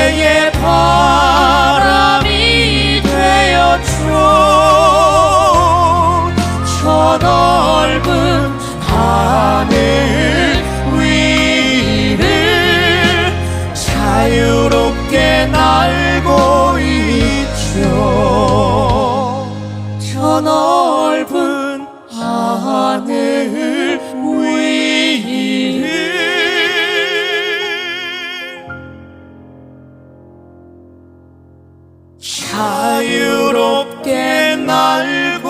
내게 바람이 되어줘 저 넓은 하늘 위를 자유롭게 날고 있죠. 저 넓은 하늘 자유롭게 날고